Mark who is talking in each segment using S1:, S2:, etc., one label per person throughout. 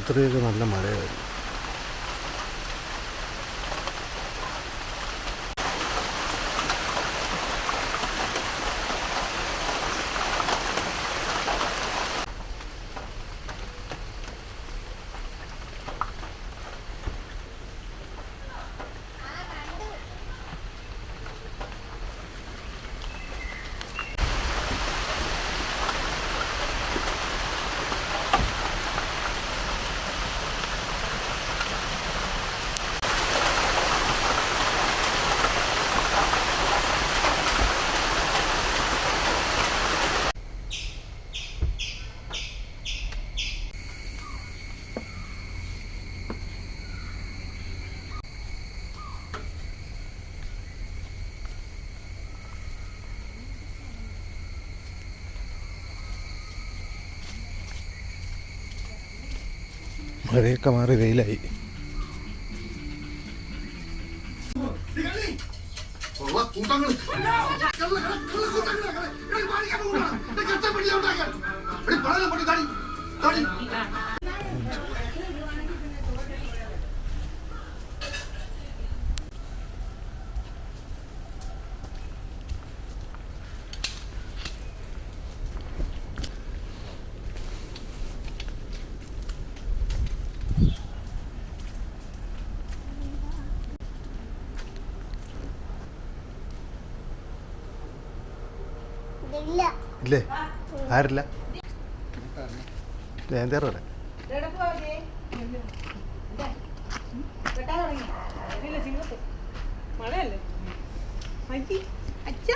S1: രാത്രിയൊക്കെ നല്ല മഴയായിരുന്നു. മഴയൊക്കെ മാറി വെയിലായി.
S2: ഇല്ല.
S1: ഇല്ലേ? ആരില്ല? ജയന്തേറല്ലേ
S3: മഴയല്ലേ? അച്ഛ.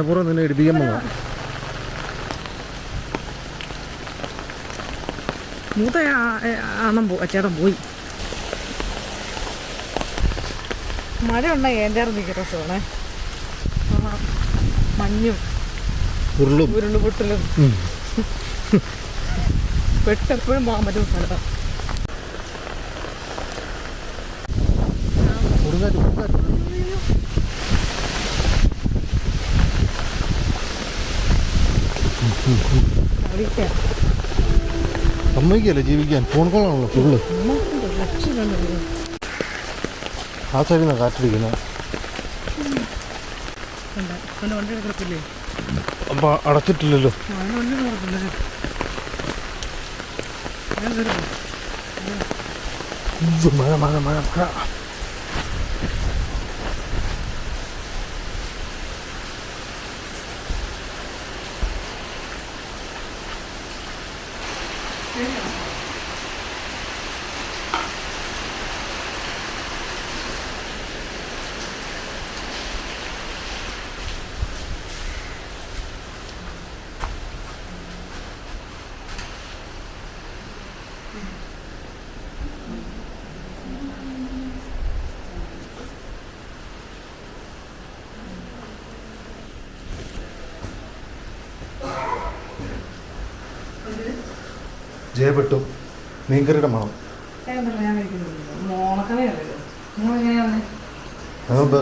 S1: മനപ്പുറം നിന്നെ ഇടിപ്പിക്കാൻ പോകാം
S3: മൂത്ത അണ്ണം പോ ചേട്ടൻ പോയി. മഴ ഉണ്ടെങ്കിൽ എന്റെ നിൽക്കുന്ന രസമാണേ മഞ്ഞും
S1: ഉരുളും.
S3: ഉരുളുപൊട്ടലും. പെട്ടെപ്പോഴും പോകാൻ പറ്റുന്ന സ്ഥലമാണ്
S1: സമ്മതിക്കല്ലേ ജീവിക്കാൻ? ഫോൺ കോളാണല്ലോ ഫുള്ള് ആ സൈഡിൽ നിന്നാണ്
S3: കിടക്കില്ലേ
S1: അപ്പോൾ അടച്ചിട്ടില്ലല്ലോ മഴ മഴ മഴ മഴ. ജയപ്പെട്ടു. മീൻകറിയുടെ മണം.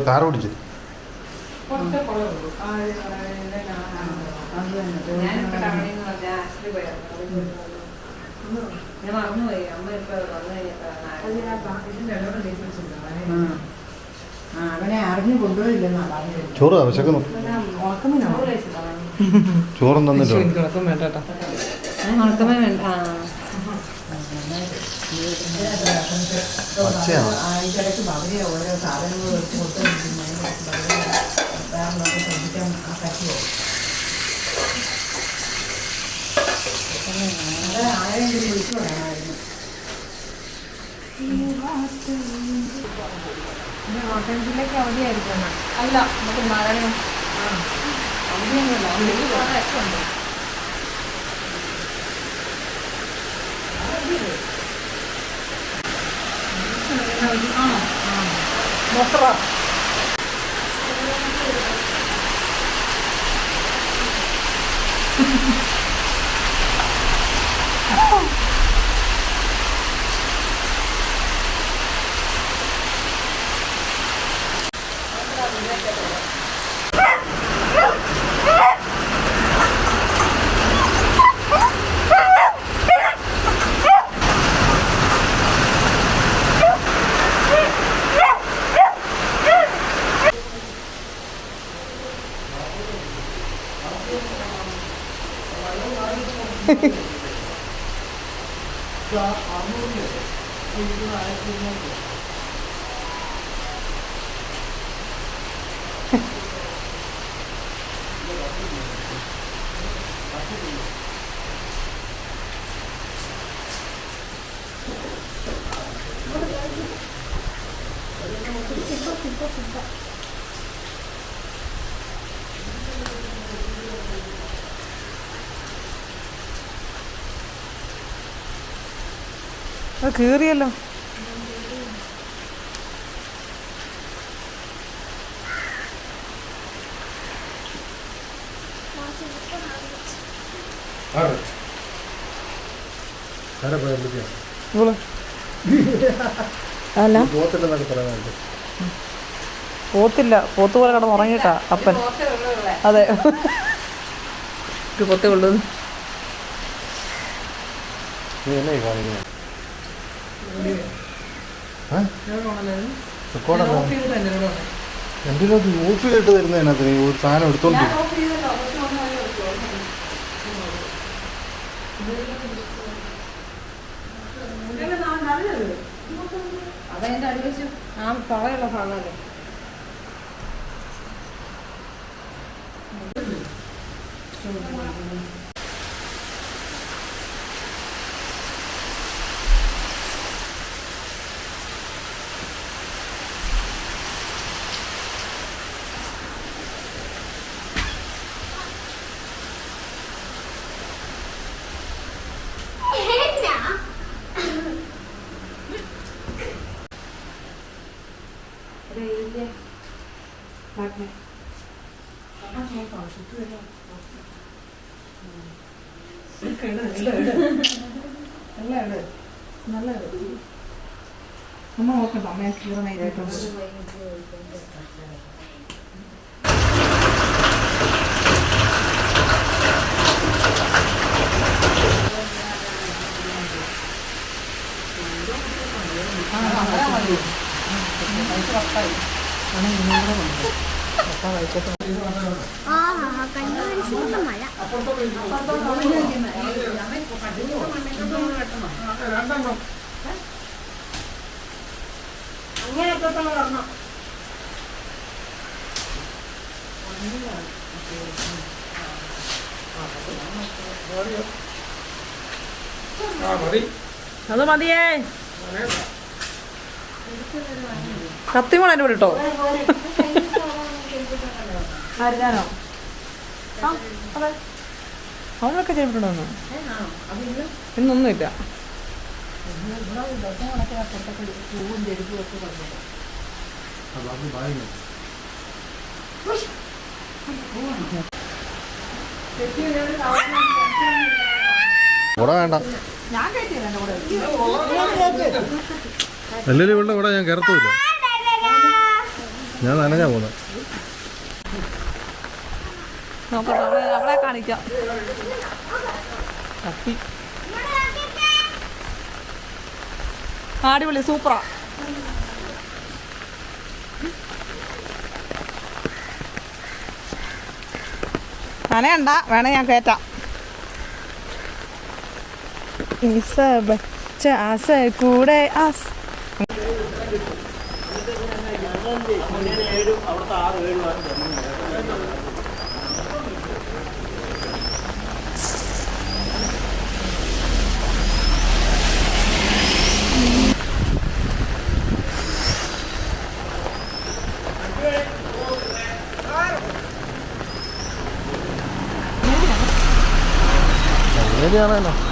S1: കാർ ഓടിച്ചു.
S2: ഞാൻ മറന്നുപോയി. അമ്മ ഇപ്പൊ വന്നു
S4: അവനെ അറിഞ്ഞു കൊണ്ടുപോയില്ലെന്നാ പറഞ്ഞത്.
S1: ചോറ് വിശക്കുന്നു ചോറും
S3: കിടക്കും വേണ്ട
S2: ഉണക്കമേ
S1: പച്ചയാണ്?
S4: അതിനിടയ്ക്ക് അവരെ ഓരോ സാധനങ്ങൾ വെച്ച് കൊടുത്തിരിക്കുന്നതിനൊക്കെ ശ്രദ്ധിക്കാൻ പറ്റുമോ? ആരെങ്കിലും വിളിച്ചു പറയാമായിരുന്നു
S3: കോട്ടയം ജില്ലയ്ക്ക് അവധിയായിരിക്കും
S2: അല്ല നമുക്ക് മരണം
S3: അത് കീറിയല്ലോ
S1: ആരാ പോയത് എന്തൊക്കെയാ?
S3: അല്ല.
S1: പറയാനുണ്ട്
S3: പോത്തില്ല. പോത്ത് പോലെ കിടന്ന് ഉറങ്ങിട്ടാ അപ്പൻ. അതെ. പോത്തേ പൊത്തേ ഉള്ളൂ
S1: നീ എന്നെ കാണിക്കുന്നത് റെക്കോർഡല്ല എന്റെ ഓഫ് ചെയ്തിട്ട് തരുന്നതിനകത്ത് ഒരു സാധനം എടുത്തോണ്ട്
S2: അതെന്റെ അടിവശം ആ പറയുള്ള ഭാഗമല്ലേ
S3: അമ്മ നോക്കണ്ട അമ്മയെ കീറണായിട്ടുണ്ട്
S4: ആ
S5: കണ്ണൂരിൽ മഴ
S2: അങ്ങനെ എത്രത്തോളം വരണം
S3: അത് മതിയേ ചെയ്തിട്ടുണ്ടോ? ഇന്നൊന്നും എന്റെ ചെയ്തിട്ടുണ്ടോ ഇന്നൊന്നുമില്ല
S1: കൂടെ വേണ്ട അല്ലെങ്കിൽ ഇവിടെ കൂടെ ഞാൻ കയറത്തുമില്ല. ഞാൻ നനഞ്ഞാ പോകുന്നത്
S3: നോക്കട്ടെ അവളെ അവളെ കാണിക്കാം. കത്തി ആ, അടിപൊളി സൂപ്പറാ നനയണ്ട വേണേ ഞാൻ കയറ്റാം ഏഴും അവിടുത്തെ ആറ് ആസ കൂടെ ആസ്
S1: ഏരിയാണല്ലോ ഇത്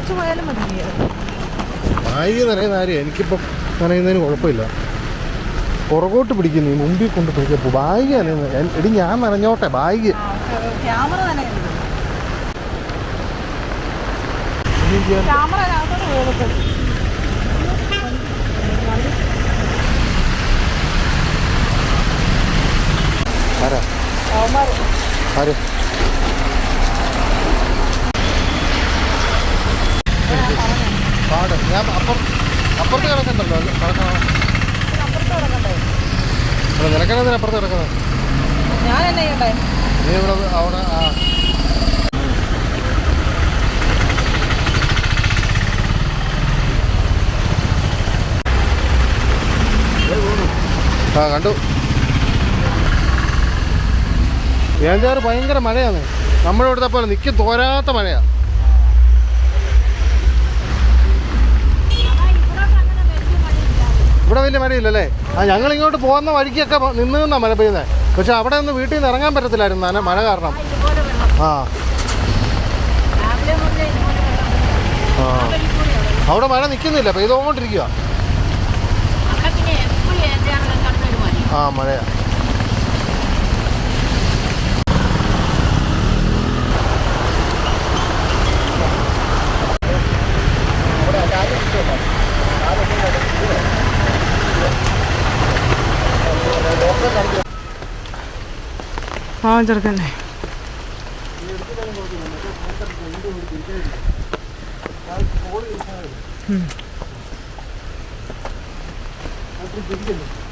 S3: കുറച്ച് പോയാലും മതി
S1: ബാഗ് നിറയുന്ന കാര്യം എനിക്കിപ്പം നനയുന്നതിന് കുഴപ്പമില്ല. പുറകോട്ട് പിടിക്കുന്നു മുമ്പിൽ കൊണ്ട് പിടിക്കപ്പോൾ ബാഗ് നനയുന്നു എടി ഞാൻ നനഞ്ഞോട്ടെ ബാഗ്
S3: ക്യാമറ ക്യാമറ
S1: ആരാ? ആര്? പാട്. ഞാൻ അപ്പുറം അപ്പുറത്ത് കിടക്കണ്ടല്ലോ അല്ല, കിടക്കണം? അല്ല നിനക്കെന്നെ അപ്പുറത്ത് കിടക്കുന്നത്
S3: ഞാൻ എന്നെ ചെയ്യണ്ടേ
S1: നീ ഇവിടെ അവിടെ ആ. ആ കണ്ടു. ഏഞ്ചാറ് ഭയങ്കര മഴയാണ്. നമ്മുടെ ഇവിടുത്തെ പോലെ നിൽക്കും തോരാത്ത മഴയാ. ഇവിടെ വലിയ മഴയില്ലല്ലേ? ആ ഞങ്ങൾ ഇങ്ങോട്ട് പോകുന്ന വഴിക്കൊക്കെ നിന്ന് നിന്നാ മഴ പെയ്യുന്നത് പക്ഷെ അവിടെ നിന്ന് വീട്ടിൽ നിന്ന് ഇറങ്ങാൻ പറ്റത്തില്ലായിരുന്നു നന- മഴ കാരണം. ആ. ആ. അവിടെ മഴ നിൽക്കുന്നില്ല പെയ്തുകൊണ്ടിരിക്കുക ആ മഴയാ.
S3: ആ ചെറുക്കന്നെ.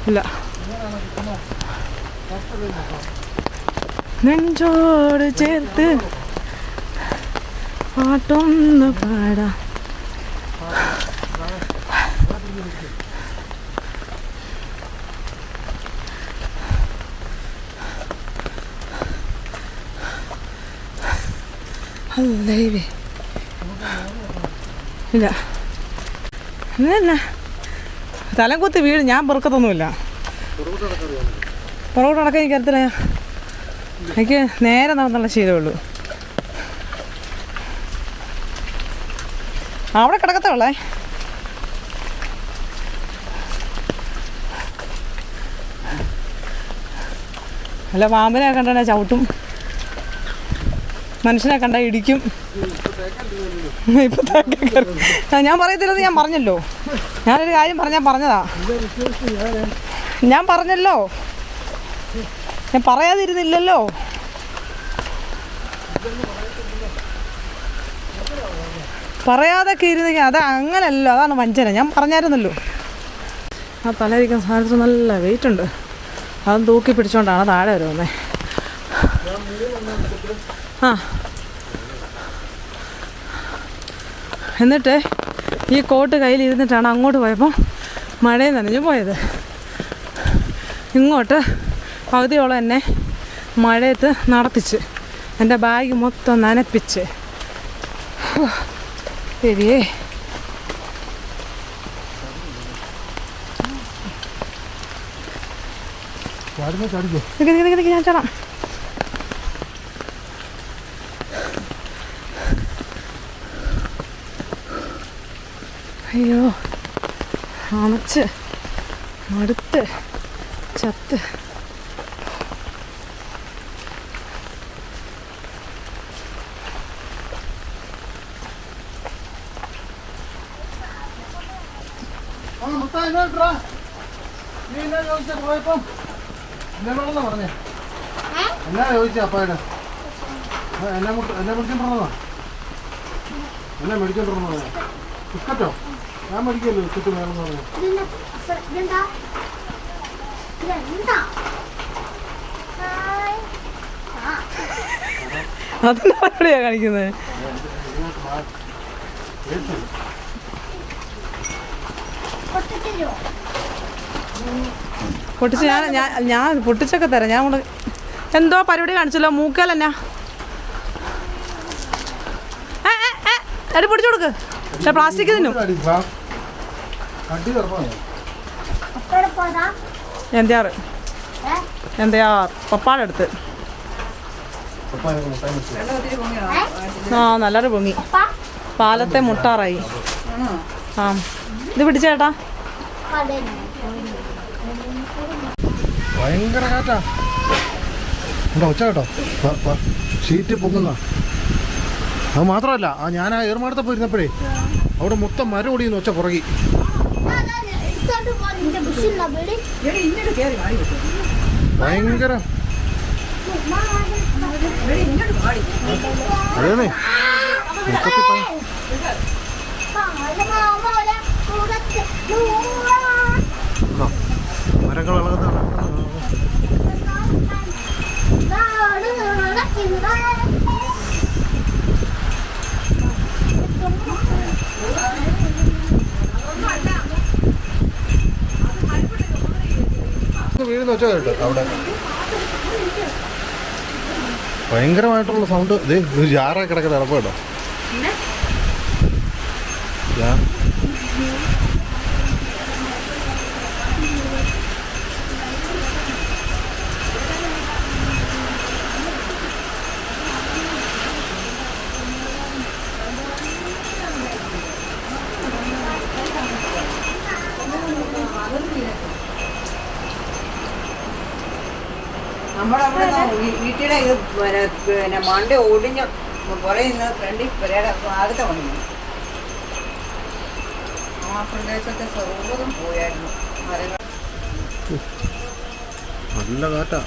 S3: ഇല്ല. നെഞ്ചോട് ചേർത്ത് പാട്ടൊന്ന് പാടാം. അല്ലേ ഇല്ല. എന്നല്ല തലം കുത്തി വീട് ഞാൻ പെറുക്കത്തൊന്നുമില്ല. പുറകോട്ട് നടക്കാൻ എനിക്കറിയത്തില്ല എനിക്ക് നേരെ നടന്നുള്ള ശീലമുള്ളൂ അവിടെ കിടക്കത്തേ ഉള്ളേ. അല്ല പാമ്പിനെ കണ്ടെ ചവിട്ടും. മനുഷ്യനെ കണ്ട ഇടിക്കും. ഇപ്പൊ ഞാൻ പറയത്തില്ലെന്ന് ഞാൻ പറഞ്ഞല്ലോ. ഞാനൊരു കാര്യം പറഞ്ഞാൽ പറഞ്ഞതാ. ഞാൻ പറഞ്ഞല്ലോ. ഞാൻ പറയാതിരുന്നില്ലല്ലോ. പറയാതൊക്കെ ഇരുന്നെങ്കിൽ അത് അങ്ങനല്ലോ അതാണ് വഞ്ചന. ഞാൻ പറഞ്ഞായിരുന്നല്ലോ. ആ തലയിരിക്കുന്ന സാധനത്തിന് നല്ല വെയിറ്റ് ഉണ്ട്. അതും തൂക്കി പിടിച്ചോണ്ടാണ് താഴെ വരുന്നത് ആ. എന്നിട്ട് ഈ കോട്ട് കയ്യിൽ ഇരുന്നിട്ടാണ് അങ്ങോട്ട് പോയപ്പോൾ മഴയും നനഞ്ഞു പോയത്. ഇങ്ങോട്ട് പകുതിയോളം എന്നെ മഴയത്ത് നടത്തിച്ച് എന്റെ ബാഗ് മൊത്തം നനപ്പിച്ച്. ശരിയേ ഞാൻ ചാടാം. അയ്യോ അണച്ച് മടുത്ത് ചത്ത്
S1: പോയപ്പം? എന്നോടാണെന്നാ പറഞ്ഞേ? എന്നാ ചോദിച്ചേ അപ്പായുടെ? എന്നാ മുട്ട്- എന്നാ മേടിച്ചോണ്ടിരുന്നതാ? എന്നാ? ബിസ്ക്കറ്റോ? ഞാൻ?
S6: ഇതെന്താ? ഹായ്. ആ,
S3: അതിന്റെ പരിപാടിയാ കാണിക്കുന്നത്
S6: പൊട്ടിച്ചോ?
S3: ഞാൻ ഞാൻ ഞാൻ പൊട്ടിച്ചൊക്കെ തരാം ഞാൻ കൊണ്ട് എന്തോ പരിപാടി കാണിച്ചല്ലോ മൂക്കൽ എന്നാ ഏ, ഏ, ഏ, എടി പൊടിച്ചു കൊടുക്ക് പക്ഷെ പ്ലാസ്റ്റിക് തിന്നും എന്തിയാറ്? എന്തിയാർ പപ്പാടെ അടുത്ത്. ആ നല്ലൊരു പൊങ്ങി.
S6: അപ്പ?
S3: പാലത്തെ മുട്ടാറായി. ആ. ഇത് പിടിച്ചേട്ടാ.
S1: ഭയങ്കര കാറ്റാ. ഉണ്ടോ ഉച്ച കേട്ടോ? പ- പ- ഷീറ്റ് പൊങ്ങുന്ന. അത് മാത്രമല്ല ആ ഞാൻ ആ ഏർമാടത്തെ പോയിരുന്നപ്പോഴേ അവിടെ മൊത്തം മരം ഓടിയെന്ന് ഒച്ച പുറകി
S6: ആ, അതാ, എടുത്തോണ്ട് പോ, നിന്റെ ബുഷിലുള്ള വീട്.
S1: ഭയങ്കര അതേന്നേ? മരങ്ങൾ ഇളകുന്ന വീഴുന്ന വെച്ചാൽ കേട്ടോ അവിടെ. ഭയങ്കരമായിട്ടുള്ള സൗണ്ട് ഇത് ഒരു ജാറായി കിടക്കുന്ന ഇറപ്പ് കേട്ടോ.
S2: വീട്ടിലെ ഇത് പിന്നെ പിന്നെ മണ്ട ഒടിഞ്ഞ് പുറകെ നിന്ന് ഫ്രണ്ടിൽ പുരയുടെ ആദ്യത്തെ പണിഞ്ഞു ആ പ്രദേശത്തെ സർവതും പോയായിരുന്നു.
S1: നല്ല കാറ്റാ.